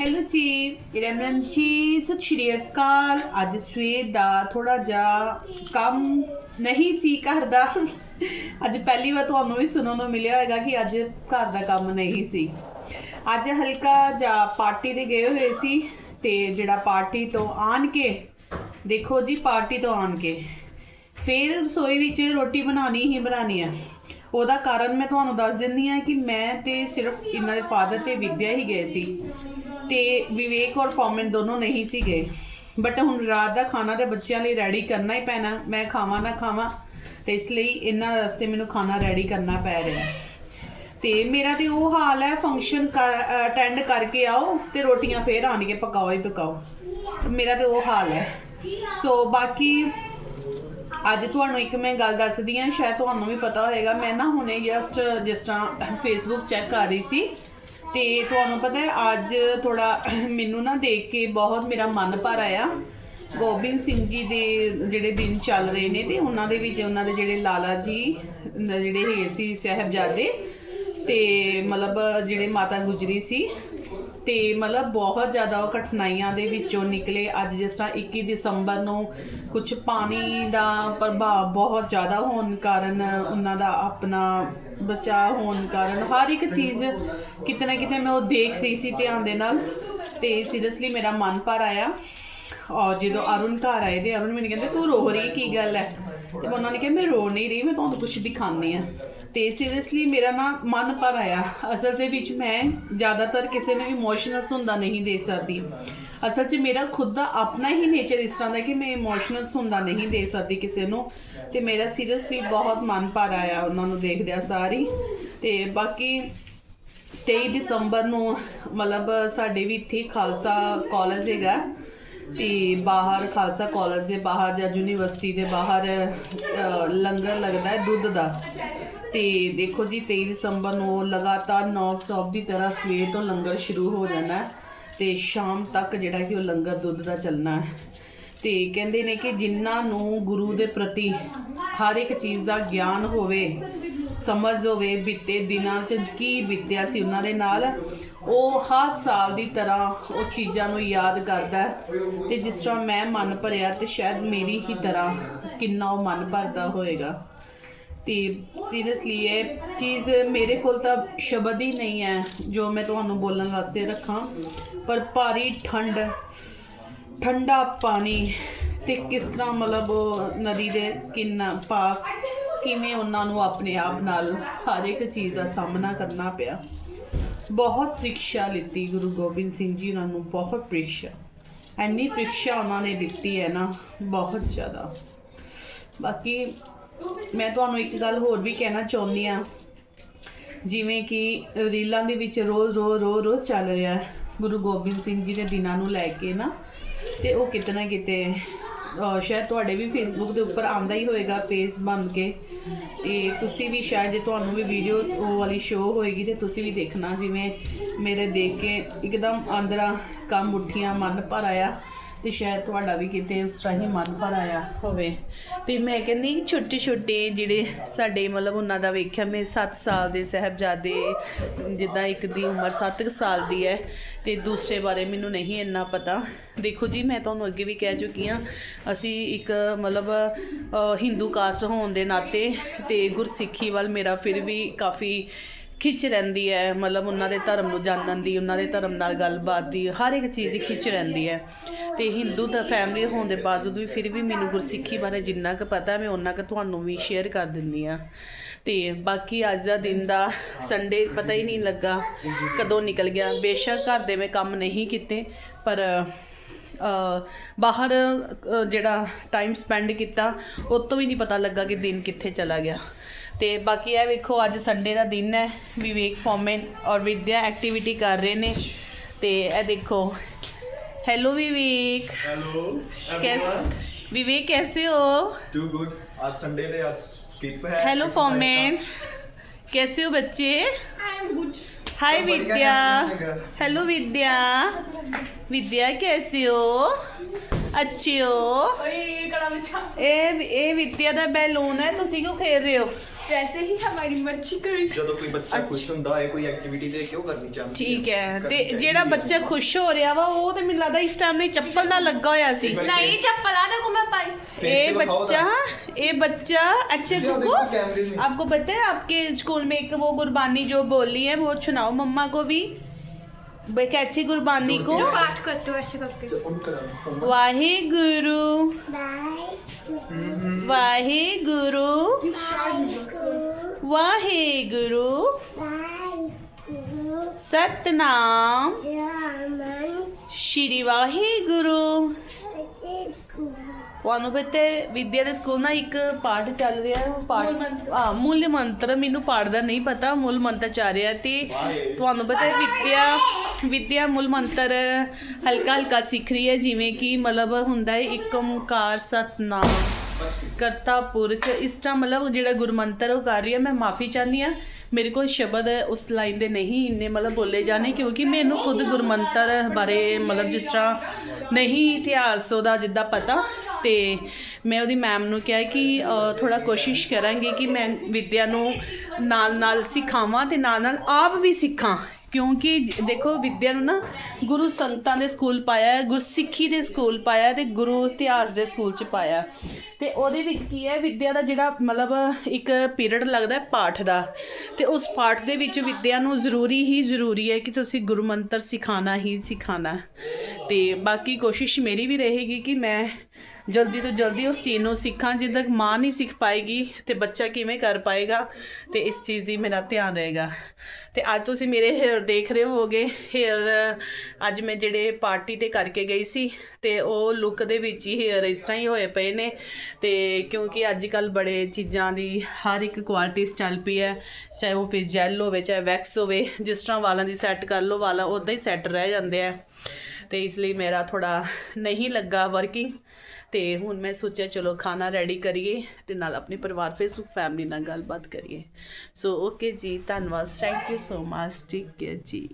Hello ਜੀ ਰਮਨ ਜੀ ਸਤਿ ਸ਼੍ਰੀ ਅਕਾਲ। ਅੱਜ ਸਵੇਰ ਦਾ ਥੋੜਾ ਜਿਹਾ ਕੰਮ ਨਹੀਂ ਸੀ ਘਰ ਦਾ ਅੱਜ ਪਹਿਲੀ ਵਾਰ ਤੁਹਾਨੂੰ ਵੀ ਸੁਣਨ ਨੂੰ ਮਿਲਿਆ ਹੋਵੇਗਾ ਕਿ ਅੱਜ ਘਰ ਦਾ ਕੰਮ ਨਹੀਂ ਸੀ। ਅੱਜ ਹਲਕਾ ਜਿਹਾ ਪਾਰਟੀ ਤੇ ਗਏ ਹੋਏ ਸੀ ਤੇ ਜਿਹੜਾ ਪਾਰਟੀ ਤੋਂ ਆਣ ਕੇ, ਦੇਖੋ ਜੀ, ਪਾਰਟੀ ਤੋਂ ਆਣ ਕੇ। ਫਿਰ ਰਸੋਈ ਵਿੱਚ ਰੋਟੀ ਬਣਾਉਣੀ ਹੀ ਬਣਾਉਣੀ ਹੈ ਉਹਦਾ ਕਾਰਨ ਮੈਂ ਤੁਹਾਨੂੰ ਦੱਸ ਦਿੰਦੀ ਹਾਂ ਕਿ ਮੈਂ ਤੇ ਸਿਰਫ ਇਹਨਾਂ ਦੇ ਫਾਦਰ ਤੇ ਵਿਦਿਆ ਹੀ ਗਏ ਸੀ ਤੇ ਵਿਵੇਕ ਔਰ ਪੌਮਨ ਦੋਨੋਂ ਨਹੀਂ ਸੀ ਗਏ ਬਟ ਹੁਣ ਰਾਤ ਦਾ ਖਾਣਾ ਤੇ ਬੱਚਿਆਂ ਲਈ ਰੈਡੀ ਕਰਨਾ ਹੀ ਪੈਣਾ। ਮੈਂ ਖਾਵਾਂ ਨਾ ਖਾਵਾਂ, ਤੇ ਇਸ ਲਈ ਇਹਨਾਂ ਵਾਸਤੇ ਮੈਨੂੰ ਖਾਣਾ ਰੈਡੀ ਕਰਨਾ ਪੈ ਰਿਹਾ। ਤੇ ਮੇਰਾ ਤੇ ਉਹ ਹਾਲ ਹੈ ਫੰਕਸ਼ਨ ਅਟੈਂਡ ਕਰਕੇ ਆਓ ਤੇ ਰੋਟੀਆਂ ਫੇਰ ਆਣ ਕੇ ਪਕਾਓ ਹੀ ਪਕਾਓ। ਮੇਰਾ ਤੇ ਉਹ ਹਾਲ ਹੈ। ਸੋ ਬਾਕੀ ਅੱਜ ਤੁਹਾਨੂੰ ਇੱਕ ਮੈਂ ਗੱਲ ਦੱਸਦੀ ਹਾਂ, ਸ਼ਾਇਦ ਤੁਹਾਨੂੰ ਵੀ ਪਤਾ ਹੋਏਗਾ। ਮੈਂ ਨਾ ਹੁਣੇ ਜਸਟ ਜਿਸ ਤਰ੍ਹਾਂ ਫੇਸਬੁੱਕ ਚੈੱਕ ਕਰ ਰਹੀ ਸੀ ਤੇ ਤੁਹਾਨੂੰ ਪਤਾ ਹੈ, ਅੱਜ ਥੋੜਾ ਮੈਨੂੰ ਨਾ ਦੇਖ ਕੇ ਬਹੁਤ ਮੇਰਾ ਮਨ ਭਰ ਆਇਆ। ਗੋਬਿੰਦ ਸਿੰਘ ਜੀ ਦੇ ਜਿਹੜੇ ਦਿਨ ਚੱਲ ਰਹੇ ਨੇ ਤੇ ਉਹਨਾਂ ਦੇ ਵਿੱਚ ਉਹਨਾਂ ਦੇ ਜਿਹੜੇ ਲਾਲਾ ਜੀ, ਜਿਹੜੇ ਹੈ ਸੀ ਸਾਹਿਬਜ਼ਾਦੇ ਤੇ ਮਤਲਬ ਜਿਹੜੇ ਮਾਤਾ ਗੁਜਰੀ ਸੀ ਤੇ ਮਤਲਬ ਬਹੁਤ ਜ਼ਿਆਦਾ ਉਹ ਕਠਿਨਾਈਆਂ ਦੇ ਵਿੱਚੋਂ ਨਿਕਲੇ। ਅੱਜ ਜਿਸ ਤਰ੍ਹਾਂ 21 ਦਸੰਬਰ ਨੂੰ ਕੁਝ ਪਾਣੀ ਦਾ ਪ੍ਰਭਾਵ ਬਹੁਤ ਜ਼ਿਆਦਾ ਹੋਣ ਕਾਰਨ ਉਹਨਾਂ ਦਾ ਆਪਣਾ ਬਚਾਅ ਹੋਣ ਕਾਰਨ ਹਰ ਇੱਕ ਚੀਜ਼ ਕਿਤੇ ਨਾ ਕਿਤੇ ਮੈਂ ਉਹ ਦੇਖ ਰਹੀ ਸੀ ਧਿਆਨ ਦੇ ਨਾਲ। ਤੇ ਸੀਰੀਅਸਲੀ ਮੇਰਾ ਮਨ ਭਰ ਆਇਆ। ਔਰ ਜਦੋਂ ਅਰੁਣ ਘਰ ਆਏ ਤੇ ਅਰੁਣ ਮੈਨੂੰ ਕਹਿੰਦੇ, ਤੂੰ ਰੋ ਰਹੀ, ਕੀ ਗੱਲ ਹੈ? ਤੇ ਉਹਨਾਂ ਨੇ ਕਿਹਾ, ਮੈਂ ਰੋ ਨਹੀਂ ਰਹੀ, ਮੈਂ ਤੁਹਾਨੂੰ ਕੁਝ ਦਿਖਾਉਂਦੀ ਆ ਤੇ ਸੀਰੀਅਸਲੀ ਮੇਰਾ ਨਾ ਮਨ ਭਰ ਆਇਆ। ਅਸਲ ਦੇ ਵਿੱਚ ਮੈਂ ਜ਼ਿਆਦਾਤਰ ਕਿਸੇ ਨੂੰ ਇਮੋਸ਼ਨਲਸ ਹੁੰਦਾ ਨਹੀਂ ਦੇ ਸਕਦੀ। ਅਸਲ 'ਚ ਮੇਰਾ ਖੁਦ ਦਾ ਆਪਣਾ ਹੀ ਨੇਚਰ ਇਸ ਤਰ੍ਹਾਂ ਦਾ ਕਿ ਮੈਂ ਇਮੋਸ਼ਨਲਸ ਹੁੰਦਾ ਨਹੀਂ ਦੇ ਸਕਦੀ ਕਿਸੇ ਨੂੰ। ਤੇ ਮੇਰਾ ਸੀਰੀਅਸਲੀ ਬਹੁਤ ਮਨ ਭਰ ਆਇਆ ਉਹਨਾਂ ਨੂੰ ਦੇਖਦਿਆਂ ਸਾਰੀ। ਤੇ ਬਾਕੀ 23 ਦਸੰਬਰ ਨੂੰ ਮਤਲਬ ਸਾਡੇ ਵੀ ਇੱਥੇ ਖਾਲਸਾ ਕਾਲਜ ਹੈਗਾ। ਤੇ ਬਾਹਰ ਖਾਲਸਾ ਕਾਲਜ ਦੇ ਬਾਹਰ ਜਾਂ ਯੂਨੀਵਰਸਿਟੀ ਦੇ ਬਾਹਰ ਲੰਗਰ ਲੱਗਦਾ ਹੈ ਦੁੱਧ ਦਾ। ਤੇ ਦੇਖੋ ਜੀ 23 ਦਸੰਬਰ ਨੂੰ ਲਗਾਤਾਰ ਨੌਨ ਸਟਾਪ ਦੀ ਤਰ੍ਹਾਂ ਸਵੇਰ ਤੋਂ ਲੰਗਰ ਸ਼ੁਰੂ ਹੋ ਜਾਣਾ ਹੈ ਤੇ ਸ਼ਾਮ ਤੱਕ ਜਿਹੜਾ ਕਿ ਉਹ ਲੰਗਰ ਦੁੱਧ ਦਾ ਚੱਲਣਾ ਹੈ। ਤੇ ਕਹਿੰਦੇ ਨੇ ਕਿ ਜਿਨ੍ਹਾਂ ਨੂੰ ਗੁਰੂ ਦੇ ਪ੍ਰਤੀ ਹਰ ਇੱਕ ਚੀਜ਼ ਦਾ ਗਿਆਨ ਹੋਵੇ, ਸਮਝ ਹੋਵੇ, ਬੀਤੇ ਦਿਨਾਂ 'ਚ ਕੀ ਬੀਤਿਆ ਸੀ ਉਹਨਾਂ ਦੇ ਨਾਲ, ਉਹ ਹਰ ਸਾਲ ਦੀ ਤਰ੍ਹਾਂ ਉਹ ਚੀਜ਼ਾਂ ਨੂੰ ਯਾਦ ਕਰਦਾ ਹੈ। ਤੇ ਜਿਸ ਤਰ੍ਹਾਂ ਮੈਂ ਮਨ ਭਰਿਆ ਤੇ ਸ਼ਾਇਦ ਮੇਰੀ ਹੀ ਤਰ੍ਹਾਂ ਕਿੰਨਾ ਉਹ ਮਨ ਭਰਦਾ ਹੋਏਗਾ। ਤੇ ਸੀਰੀਅਸਲੀ ਇਹ ਚੀਜ਼ ਮੇਰੇ ਕੋਲ ਤਾਂ ਸ਼ਬਦ ਹੀ ਨਹੀਂ ਹੈ, ਜੋ ਮੈਂ ਤੁਹਾਨੂੰ ਬੋਲਣ ਵਾਸਤੇ ਰੱਖਾਂ। ਪਰ ਭਾਰੀ ਠੰਡ, ਠੰਡਾ ਪਾਣੀ ਤੇ ਕਿਸ ਤਰ੍ਹਾਂ ਮਤਲਬ ਨਦੀ ਦੇ ਕਿੰਨਾ ਪਾਸ ਕਿਵੇਂ ਉਹਨਾਂ ਨੂੰ ਆਪਣੇ ਆਪ ਨਾਲ ਹਰ ਇੱਕ ਚੀਜ਼ ਦਾ ਸਾਹਮਣਾ ਕਰਨਾ ਪਿਆ। ਬਹੁਤ ਪ੍ਰੀਖਿਆ ਲਿੱਤੀ ਗੁਰੂ ਗੋਬਿੰਦ ਸਿੰਘ ਜੀ ਉਹਨਾਂ ਨੂੰ, ਬਹੁਤ ਪ੍ਰੀਖਿਆ। ਐਨੀ ਪ੍ਰੀਖਿਆ ਉਹਨਾਂ ਨੇ ਦਿੱਤੀ ਹੈ ਨਾ, ਬਹੁਤ ਜ਼ਿਆਦਾ। ਬਾਕੀ ਮੈਂ ਤੁਹਾਨੂੰ ਇੱਕ ਗੱਲ ਹੋਰ ਵੀ ਕਹਿਣਾ ਚਾਹੁੰਦੀ ਆ ਜਿਵੇਂ ਕਿ ਰੀਲਾਂ ਦੇ ਵਿੱਚ ਰੋਜ਼ ਰੋਜ਼ ਰੋਜ਼ ਰੋਜ਼ ਚੱਲ ਰਿਹਾ ਗੁਰੂ ਗੋਬਿੰਦ ਸਿੰਘ ਜੀ ਦੇ ਦਿਨਾਂ ਨੂੰ ਲੈ ਕੇ ਨਾ। ਤੇ ਉਹ ਕਿਤੇ ਨਾ ਕਿਤੇ ਸ਼ਾਇਦ ਤੁਹਾਡੇ ਵੀ ਫੇਸਬੁੱਕ ਦੇ ਉੱਪਰ ਆਂਦਾ ਹੀ ਹੋਏਗਾ ਪੇਜ ਬਣ ਕੇ। ਤੇ ਤੁਸੀਂ ਵੀ ਸ਼ਾਇਦ ਜੇ ਤੁਹਾਨੂੰ ਵੀ ਵੀਡੀਓਜ਼ ਉਹ ਵਾਲੀ ਸ਼ੋ ਹੋਏਗੀ ਤੇ ਤੁਸੀਂ ਵੀ ਦੇਖਣਾ। ਜਿਵੇਂ ਮੇਰੇ ਦੇਖ ਕੇ ਇੱਕਦਮ ਅੰਦਰਾਂ ਕੰਮ ਉੱਠੀਆਂ, ਮਨ ਭਰ ਆਇਆ। ਤੇ ਸ਼ਾਇਦ ਤੁਹਾਡਾ ਵੀ ਕਿਤੇ ਉਸ ਤਰ੍ਹਾਂ ਹੀ ਮਨ ਭਰ ਆਇਆ ਹੋਵੇ। ਤੇ ਮੈਂ ਕਹਿੰਦੀ ਛੋਟੇ ਛੋਟੇ ਜਿਹੜੇ ਸਾਡੇ ਮਤਲਬ ਉਹਨਾਂ ਦਾ ਵੇਖਿਆ, ਮੈਂ 7 ਸਾਲ ਦੇ ਸਾਹਿਬਜ਼ਾਦੇ, ਜਿੱਦਾਂ ਇੱਕ ਦੀ ਉਮਰ 7 ਸਾਲ ਦੀ ਹੈ ਤੇ ਦੂਸਰੇ ਬਾਰੇ ਮੈਨੂੰ ਨਹੀਂ ਇੰਨਾ ਪਤਾ। ਦੇਖੋ ਜੀ, ਮੈਂ ਤੁਹਾਨੂੰ ਅੱਗੇ ਵੀ ਕਹਿ ਚੁੱਕੀ ਹਾਂ, ਅਸੀਂ ਇੱਕ ਮਤਲਬ ਹਿੰਦੂ ਕਾਸਟ ਹੋਣ ਦੇ ਨਾਤੇ ਤੇ ਗੁਰਸਿੱਖੀ ਵੱਲ ਮੇਰਾ ਫਿਰ ਵੀ ਕਾਫੀ ਖਿੱਚ ਰਹਿੰਦੀ ਹੈ, ਮਤਲਬ ਉਹਨਾਂ ਦੇ ਧਰਮ ਨੂੰ ਜਾਣਨ ਦੀ, ਉਹਨਾਂ ਦੇ ਧਰਮ ਨਾਲ ਗੱਲਬਾਤ ਦੀ, ਹਰ ਇੱਕ ਚੀਜ਼ ਦੀ ਖਿੱਚ ਰਹਿੰਦੀ ਹੈ। ਤੇ ਹਿੰਦੂ ਦਾ ਫੈਮਿਲੀ ਹੋਣ ਦੇ ਬਾਵਜੂਦ ਵੀ ਫਿਰ ਵੀ ਮੈਨੂੰ ਗੁਰਸਿੱਖੀ ਬਾਰੇ ਜਿੰਨਾ ਕੁ ਪਤਾ ਮੈਂ ਉਹਨਾਂ ਕੁ ਤੁਹਾਨੂੰ ਵੀ ਸ਼ੇਅਰ ਕਰ ਦਿੰਦੀ ਆ ਤੇ ਬਾਕੀ ਅੱਜ ਦਾ ਦਿਨ ਦਾ ਸੰਡੇ ਪਤਾ ਹੀ ਨਹੀਂ ਲੱਗਾ ਕਦੋਂ ਨਿਕਲ ਗਿਆ। ਬੇਸ਼ੱਕ ਘਰ ਦੇ ਮੈਂ ਕੰਮ ਨਹੀਂ ਕੀਤੇ, ਪਰ ਬਾਹਰ ਜਿਹੜਾ ਟਾਈਮ ਸਪੈਂਡ ਕੀਤਾ, ਉਹ ਤੋਂ ਵੀ ਨਹੀਂ ਪਤਾ ਲੱਗਾ ਕਿ ਦਿਨ ਕਿੱਥੇ ਚਲਾ ਗਿਆ। ਤੇ ਬਾਕੀ ਇਹ ਵੇਖੋ ਅੱਜ ਸੰਡੇ ਦਾ ਦਿਨ ਹੈ ਵਿਵੇਕ ਫੋਮਨ ਔਰ ਵਿਦਿਆ ਐਕਟੀਵਿਟੀ ਕਰ ਰਹੇ ਨੇ ਤੇ ਇਹ ਦੇਖੋ ਹੈਲੋ ਵਿਵੇਕ हेलो कैसे विवेक कैसे हो टू गुड आज संडे है आज स्किप है हेलो फॉर्मेन कैसे हो बच्चे हाय सब बढ़िया विद्या है अपने घर। हेलो विद्या विद्या कैसे हो अच्छे हो ਇਹ ਇਹ ਵਿਦਿਆ ਦਾ ਬੈਲੂਨ ਹੈ ਤੁਸੀਂ ਕਿਉਂ ਖੇਡ ਰਹੇ ਹੋ वैसे ही हमारी मर्जी करेगी ਜਦੋਂ ਕੋਈ ਬੱਚਾ ਖੁਸ਼ ਹੁੰਦਾ ਹੈ ਕੋਈ ਐਕਟੀਵਿਟੀ ਤੇ ਕਿਉਂ ਕਰਨੀ ਚਾਹੁੰਦੀ ਠੀਕ ਹੈ ਕਰਨੀ ਤੇ ਚਾਹੀਦੀ ਜਿਹੜਾ ਹੈ। ਬੱਚਾ ਖੁਸ਼ ਹੋ ਰਿਹਾ ਵਾ ਉਹ ਤੇ ਮੈਨੂੰ ਲੱਗਦਾ ਇਸ ਟਾਈਮ ਲਈ ਚੱਪਲ ਨਾਲ ਲੱਗਾ ਹੋਇਆ ਸੀ नहीं चप्पल देखो मैं पाई Face ये पे दिखाओ बच्चा ना। ये बच्चा अच्छे जो गुगू देखो कैमरे में। आपको पता है आपके स्कूल में एक वो गुरबानी जो बोली है वो सुनाओ मम्मा को भी भाई कैसी गुरबानी को पाठ करते हो ऐसे करके ਤੇ ਉਹਨੂੰ ਕਰਾਂ homework। वाहे गुरु वाहे गुरु वाहे गुरु सतनाम श्री वाहे गुरु ਤੁਹਾਨੂੰ ਪਤਾ ਹੈ, ਵਿਦਿਆ ਦੇ ਸਕੂਲ ਨਾਲ ਇੱਕ ਪਾਠ ਚੱਲ ਰਿਹਾ ਹੈ ਉਹ ਪਾਠ ਹਾਂ ਮੂਲ ਮੰਤਰ ਮੈਨੂੰ ਪਾਠ ਦਾ ਨਹੀਂ ਪਤਾ ਮੂਲ ਮੰਤਰ ਚੱਲ ਰਿਹਾ ਤੇ ਤੁਹਾਨੂੰ ਪਤਾ ਹੈ ਵਿਦਿਆ ਵਿੱਦਿਆ ਮੂਲ ਮੰਤਰ ਹਲਕਾ ਹਲਕਾ ਸਿੱਖ ਰਹੀ ਹੈ, ਜਿਵੇਂ ਕਿ ਮਤਲਬ ਹੁੰਦਾ ਹੈ ਇੱਕ ਓਮਕਾਰ ਸਤਨਾਮ, ਕਰਤਾ ਪੁਰਖ। ਇਸ ਤਰ੍ਹਾਂ ਮਤਲਬ ਜਿਹੜਾ ਗੁਰਮੰਤਰ ਉਹ ਕਰ ਰਹੀ ਹੈ, ਮੈਂ ਮਾਫੀ ਚਾਹੁੰਦੀ ਆ ਮੇਰੇ ਕੋਲ ਸ਼ਬਦ ਉਸ ਲਾਈਨ ਦੇ ਨਹੀਂ, ਇੰਨੇ ਮਤਲਬ ਬੋਲੇ ਜਾਣੇ, ਕਿਉਂਕਿ ਮੈਨੂੰ ਖੁਦ ਗੁਰਮੰਤਰ ਬਾਰੇ ਮਤਲਬ ਜਿਸ ਤਰ੍ਹਾਂ ਨਹੀਂ ਇਤਿਹਾਸ ਉਹਦਾ ਜਿੱਦਾਂ ਪਤਾ। ਤੇ ਮੈਂ ਉਹਦੀ ਮੈਮ ਨੂੰ ਕਿਹਾ ਕਿ ਥੋੜਾ ਕੋਸ਼ਿਸ਼ ਕਰਾਂਗੀ ਕਿ ਮੈਂ ਵਿੱਦਿਆ ਨੂੰ ਨਾਲ ਨਾਲ ਸਿਖਾਵਾਂ ਤੇ ਨਾਲ ਨਾਲ ਆਪ ਵੀ ਸਿੱਖਾਂ। ਕਿਉਂਕਿ ਜ- ਦੇਖੋ ਵਿਦਿਆ ਨੂੰ ਨਾ ਗੁਰੂ ਸੰਗਤਾਂ ਦੇ ਸਕੂਲ ਪਾਇਆ ਹੈ, ਗੁਰਸਿੱਖੀ ਦੇ ਸਕੂਲ ਪਾਇਆ ਹੈ ਤੇ ਗੁਰੂ ਇਤਿਹਾਸ ਦੇ ਸਕੂਲ ਚ ਪਾਇਆ ਤੇ ਉਹਦੇ ਵਿੱਚ ਕੀ ਹੈ ਵਿਦਿਆ ਦਾ ਜਿਹੜਾ ਮਤਲਬ ਇੱਕ ਪੀਰੀਅਡ ਲੱਗਦਾ ਹੈ ਪਾਠ ਦਾ। ਤੇ ਉਸ ਪਾਠ ਦੇ ਵਿੱਚ ਵਿਦਿਆ ਨੂੰ ਜ਼ਰੂਰੀ ਹੀ ਜ਼ਰੂਰੀ ਹੈ ਕਿ ਤੁਸੀਂ ਗੁਰਮੰਤਰ ਸਿਖਾਣਾ ਹੀ ਸਿਖਾਣਾ ਤੇ ਬਾਕੀ ਕੋਸ਼ਿਸ਼ ਮੇਰੀ ਵੀ ਰਹੇਗੀ ਕਿ ਮੈਂ ਜਲਦੀ ਤੋਂ ਜਲਦੀ ਉਸ ਚੀਜ਼ ਨੂੰ ਸਿੱਖਾਂ ਜਿੱਦ ਤੱਕ ਮਾਂ ਨਹੀਂ ਸਿੱਖ ਪਾਏਗੀ ਤੇ ਬੱਚਾ ਕਿਵੇਂ ਕਰ ਪਾਏਗਾ, ਤੇ ਇਸ ਚੀਜ਼ ਦੀ ਮੇਰਾ ਧਿਆਨ ਰਹੇਗਾ। ਤੇ ਅੱਜ ਤੁਸੀਂ ਮੇਰੇ ਹੇਅਰ ਦੇਖ ਰਹੇ ਹੋਗੇ ਹੇਅਰ ਅੱਜ ਮੈਂ ਜਿਹੜੇ ਪਾਰਟੀ ਤੇ ਕਰਕੇ ਗਈ ਸੀ, ਤੇ ਉਹ ਲੁੱਕ ਦੇ ਵਿੱਚ ਹੀ ਹੇਅਰ ਇਸ ਤਰ੍ਹਾਂ ਹੀ ਹੋਏ ਪਏ ਨੇ। ਤੇ ਕਿਉਂਕਿ ਅੱਜ ਕੱਲ ਬੜੇ ਚੀਜ਼ਾਂ ਦੀ ਹਰ ਇੱਕ ਕੁਆਲਿਟੀਜ਼ ਚੱਲ ਪਈ ਹੈ, ਚਾਹੇ ਉਹ ਫਿਰ ਜੈਲ ਹੋਵੇ, ਚਾਹੇ ਵੈਕਸ ਹੋਵੇ, ਜਿਸ ਤਰ੍ਹਾਂ ਵਾਲਾਂ ਦੀ ਸੈੱਟ ਕਰ ਲਓ, ਵਾਲਾਂ ਉਦਾਂ ਹੀ ਸੈੱਟ ਰਹਿ ਜਾਂਦੇ ਆ। ਤੇ ਇਸ ਲਈ ਮੇਰਾ ਥੋੜਾ ਨਹੀਂ ਲੱਗਾ ਵਰਕਿੰਗ ਤੇ ਹੁਣ ਮੈਂ ਸੋਚਿਆ ਚਲੋ ਖਾਣਾ ਰੈਡੀ ਕਰੀਏ ਤੇ ਨਾਲ ਆਪਣੇ ਪਰਿਵਾਰ ਫੇਸਬੁੱਕ ਫੈਮਿਲੀ ਨਾਲ ਗੱਲਬਾਤ ਕਰੀਏ। ਸੋ ਓਕੇ ਜੀ, ਧੰਨਵਾਦ। ਥੈਂਕ ਯੂ ਸੋ ਮਚ ਠੀਕ ਹੈ ਜੀ।